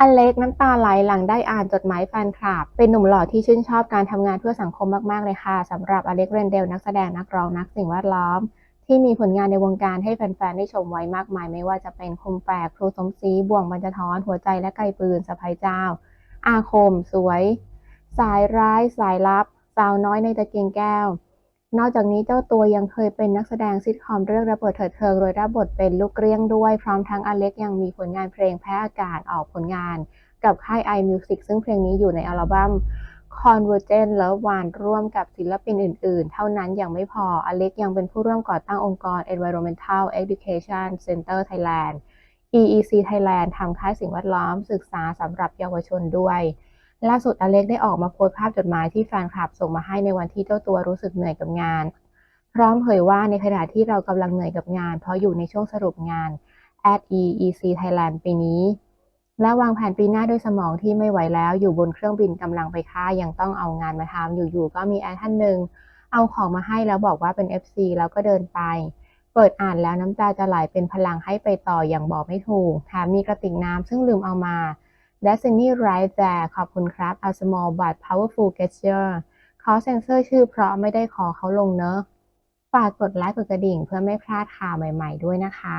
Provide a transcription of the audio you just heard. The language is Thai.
อเล็กน้ำตาไหลหลังได้อ่านจดหมายแฟนคลับ เป็นหนุ่มหล่อที่ชื่นชอบการทำงานเพื่อสังคมมาก ๆ เลยค่ะสำหรับอเล็กเรนเดลนักแสดงนักร้องนักสิ่งแวดล้อม ที่มีผลงานในวงการให้แฟน ๆ ได้ชมไว้มากมาย ไม่ว่าจะเป็นคมแฝกครูสมศรีบ่วงบรรจทรหัวใจและไกลปืนสะพายเจ้า อาคม สวย สายร้าย สายลับ สาวน้อยในตะเกียงแก้ว นอกจากนี้เจ้าตัวยังเคยเป็นนักแสดงซิทคอมเรื่องระเบิดเถิดเทิงโดยรับบทเป็นลูกเกลี้ยงด้วย พร้อมทั้งอเล็กยังมีผลงานเพลงแพ้อากาศออกผลงาน กับค่าย iMusic ซึ่งเพลงนี้อยู่ในอัลบั้ม Convergent และวานร่วมกับศิลปินอื่น ๆ เท่านั้นยังไม่พออเล็กยังเป็นผู้ร่วมก่อตั้งองค์กร Environmental Education Center Thailand EEC Thailand ทำค่ายสิ่งแวดล้อมศึกษาสำหรับเยาวชนด้วย ล่าสุดอเล็กได้ออกมาโพสต์ภาพจดหมายที่แฟนคลับส่งมาให้ในวันที่เจ้าตัวรู้สึกเหนื่อยกับงาน พร้อมเผยว่าในขณะที่เรากำลังเหนื่อยกับงาน เพราะอยู่ในช่วงสรุปงาน at EEC Thailand ปีนี้ และวางแผนปีหน้าด้วยสมองที่ไม่ไหวแล้ว อยู่บนเครื่องบินกำลังไปค่ายังต้องเอางานมาทำอยู่ๆก็มีแอดท่านหนึ่งเอาของมาให้แล้วบอกว่าเป็น FC แล้วก็เดินไป เปิดอ่านแล้วน้ำตาจะไหลเป็นพลังให้ไปต่ออย่างบอกไม่ถูกแถมมีกระติกน้ำซึ่งลืมเอามา Destiny Right There ขอบคุณครับ A small but powerful gesture เขาเซ็นเซอร์ชื่อเพราะไม่ได้ขอเขาลงเนอะ ฝากกดไลค์กดกระดิ่งเพื่อไม่พลาดข่าวใหม่ ๆ ด้วยนะคะ